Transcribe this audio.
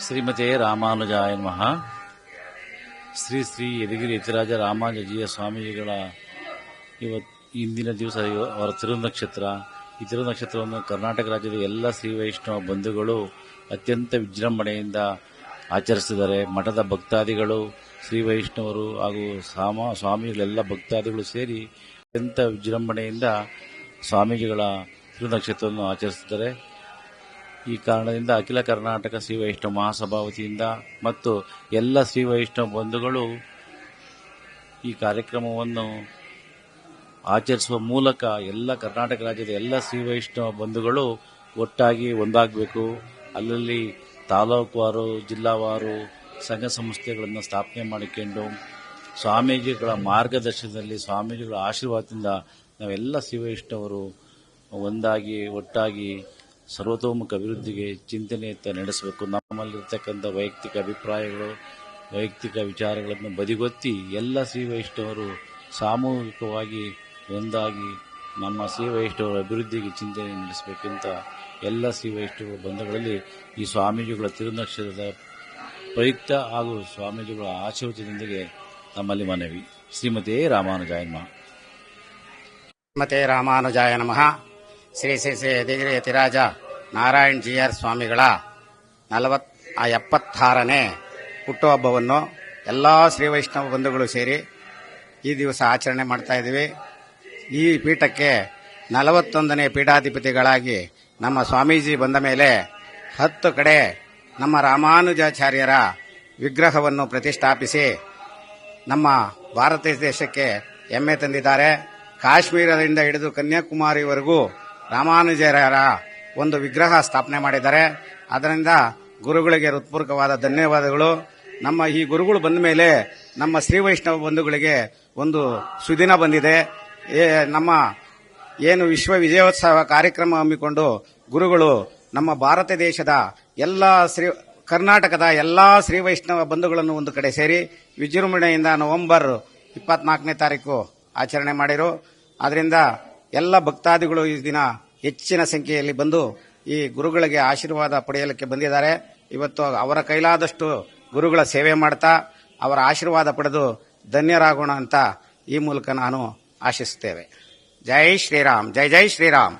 ಶ್ರೀಮತೆ ರಾಮಾನುಜಾಯ ನಮಃ. ಶ್ರೀ ಶ್ರೀ ಯದಗಿರಿ ಯತಿರಾಜ ರಾಮಾನುಜೀಯ ಸ್ವಾಮೀಜಿಗಳ ಇವತ್ತು ಇಂದಿನ ದಿವಸ ಅವರ ತಿರುನಕ್ಷತ್ರ. ಈ ತಿರುನಕ್ಷತ್ರವನ್ನು ಕರ್ನಾಟಕ ರಾಜ್ಯದ ಎಲ್ಲ ಶ್ರೀ ವೈಷ್ಣವ ಬಂಧುಗಳು ಅತ್ಯಂತ ವಿಜೃಂಭಣೆಯಿಂದ ಆಚರಿಸಿದ್ದಾರೆ. ಮಠದ ಭಕ್ತಾದಿಗಳು, ಶ್ರೀ ವೈಷ್ಣವರು ಹಾಗೂ ಸಾಮ, ಸ್ವಾಮಿಗಳೆಲ್ಲ ಭಕ್ತಾದಿಗಳು ಸೇರಿ ಅತ್ಯಂತ ವಿಜೃಂಭಣೆಯಿಂದ ಸ್ವಾಮೀಜಿಗಳ ತಿರುನಕ್ಷತ್ರವನ್ನು ಆಚರಿಸುತ್ತಾರೆ ಈ ಕಾರಣದಿಂದ ಅಖಿಲ ಕರ್ನಾಟಕ ಶ್ರೀ ವೈಷ್ಣವ ಮಹಾಸಭಾ ವತಿಯಿಂದ ಮತ್ತು ಎಲ್ಲ ಶ್ರೀ ವೈಷ್ಣವ ಬಂಧುಗಳು ಈ ಕಾರ್ಯಕ್ರಮವನ್ನು ಆಚರಿಸುವ ಮೂಲಕ ಎಲ್ಲ ಕರ್ನಾಟಕ ರಾಜ್ಯದ ಎಲ್ಲ ಶ್ರೀ ವೈಷ್ಣವ ಬಂಧುಗಳು ಒಟ್ಟಾಗಿ ಒಂದಾಗಬೇಕು. ಅಲ್ಲಲ್ಲಿ ತಾಲೂಕುವಾರು ಜಿಲ್ಲಾವಾರು ಸಂಘ ಸಂಸ್ಥೆಗಳನ್ನು ಸ್ಥಾಪನೆ ಮಾಡಿಕೊಂಡು ಸ್ವಾಮೀಜಿಗಳ ಮಾರ್ಗದರ್ಶನದಲ್ಲಿ, ಸ್ವಾಮೀಜಿಗಳ ಆಶೀರ್ವಾದದಿಂದ ನಾವೆಲ್ಲ ಶ್ರೀ ವೈಷ್ಣವರು ಒಂದಾಗಿ, ಒಟ್ಟಾಗಿ ಸರ್ವತೋಮುಖ ಅಭಿವೃದ್ಧಿಗೆ ಚಿಂತನೆಯತ್ತ ನಡೆಸಬೇಕು. ನಮ್ಮಲ್ಲಿರ್ತಕ್ಕಂಥ ವೈಯಕ್ತಿಕ ಅಭಿಪ್ರಾಯಗಳು, ವೈಯಕ್ತಿಕ ವಿಚಾರಗಳನ್ನು ಬದಿಗೊತ್ತಿ ಎಲ್ಲ ಶ್ರೀ ವೈಷ್ಣವರು ಸಾಮೂಹಿಕವಾಗಿ ಒಂದಾಗಿ ನಮ್ಮ ಶ್ರೀ ವೈಷ್ಣವರ ಅಭಿವೃದ್ಧಿಗೆ ಚಿಂತನೆ ನಡೆಸಬೇಕಂತ ಎಲ್ಲ ಶ್ರೀ ವೈಷ್ಣವ ಬಂಧಗಳಲ್ಲಿ ಈ ಸ್ವಾಮೀಜಿಗಳ ತಿರುನಕ್ಷತ್ರದ ಪ್ರಯುಕ್ತ ಹಾಗೂ ಸ್ವಾಮೀಜಿಗಳ ಆಶೀರ್ವಚನೆಯೊಂದಿಗೆ ನಮ್ಮಲ್ಲಿ ಮನವಿ. ಶ್ರೀಮತಿ ರಾಮಾನುಜಾಯಮ್ಮ ಶ್ರೀಮತೆ ರಾಮಾನುಜಾಯ ನಮಃ ಶ್ರೀ ಶ್ರೀ ಶ್ರೀ ಯದಿಗಿರಿ ಯತಿರಾಜ ನಾರಾಯಣ್ ಜಿ ಆರ್ ಸ್ವಾಮಿಗಳ ನಲವತ್ ಎಪ್ಪತ್ತಾರನೇ ಹುಟ್ಟುಹಬ್ಬವನ್ನು ಎಲ್ಲ ಶ್ರೀ ವೈಷ್ಣವ ಬಂಧುಗಳು ಸೇರಿ ಈ ದಿವಸ ಆಚರಣೆ ಮಾಡ್ತಾ ಇದ್ದೀವಿ. ಈ ಪೀಠಕ್ಕೆ ನಲವತ್ತೊಂದನೇ ಪೀಠಾಧಿಪತಿಗಳಾಗಿ ನಮ್ಮ ಸ್ವಾಮೀಜಿ ಬಂದ ಮೇಲೆ ಹತ್ತು ಕಡೆ ನಮ್ಮ ರಾಮಾನುಜಾಚಾರ್ಯರ ವಿಗ್ರಹವನ್ನು ಪ್ರತಿಷ್ಠಾಪಿಸಿ ನಮ್ಮ ಭಾರತ ದೇಶಕ್ಕೆ ಹೆಮ್ಮೆ ತಂದಿದ್ದಾರೆ. ಕಾಶ್ಮೀರದಿಂದ ಹಿಡಿದು ಕನ್ಯಾಕುಮಾರಿವರೆಗೂ ರಾಮಾನುಜರ ಒಂದು ವಿಗ್ರಹ ಸ್ಥಾಪನೆ ಮಾಡಿದ್ದಾರೆ. ಅದರಿಂದ ಗುರುಗಳಿಗೆ ಹೃತ್ಪೂರ್ವಕವಾದ ಧನ್ಯವಾದಗಳು. ನಮ್ಮ ಈ ಗುರುಗಳು ಬಂದ ಮೇಲೆ ನಮ್ಮ ಶ್ರೀ ವೈಷ್ಣವ ಬಂಧುಗಳಿಗೆ ಒಂದು ಸುದಿನ ಬಂದಿದೆ. ನಮ್ಮ ಏನು ವಿಶ್ವ ವಿಜಯೋತ್ಸವ ಕಾರ್ಯಕ್ರಮ ಹಮ್ಮಿಕೊಂಡು ಗುರುಗಳು ನಮ್ಮ ಭಾರತ ದೇಶದ ಎಲ್ಲ ಶ್ರೀ, ಕರ್ನಾಟಕದ ಎಲ್ಲ ಶ್ರೀ ವೈಷ್ಣವ ಬಂಧುಗಳನ್ನು ಒಂದು ಕಡೆ ಸೇರಿ ವಿಜೃಂಭಣೆಯಿಂದ ನವೆಂಬರ್ ಇಪ್ಪತ್ನಾಲ್ಕನೇ ತಾರೀಕು ಆಚರಣೆ ಮಾಡಿರು. ಅದರಿಂದ ಎಲ್ಲ ಭಕ್ತಾದಿಗಳು ಈ ದಿನ ಹೆಚ್ಚಿನ ಸಂಖ್ಯೆಯಲ್ಲಿ ಬಂದು ಈ ಗುರುಗಳಿಗೆ ಆಶೀರ್ವಾದ ಪಡೆಯಲಿಕ್ಕೆ ಬಂದಿದ್ದಾರೆ. ಇವತ್ತು ಅವರ ಕೈಲಾದಷ್ಟು ಗುರುಗಳ ಸೇವೆ ಮಾಡ್ತಾ ಅವರ ಆಶೀರ್ವಾದ ಪಡೆದು ಧನ್ಯರಾಗೋಣ ಅಂತ ಈ ಮೂಲಕ ನಾನು ಆಶಿಸುತ್ತೇವೆ. ಜೈ ಶ್ರೀರಾಮ್, ಜೈ ಜೈ ಶ್ರೀರಾಮ್.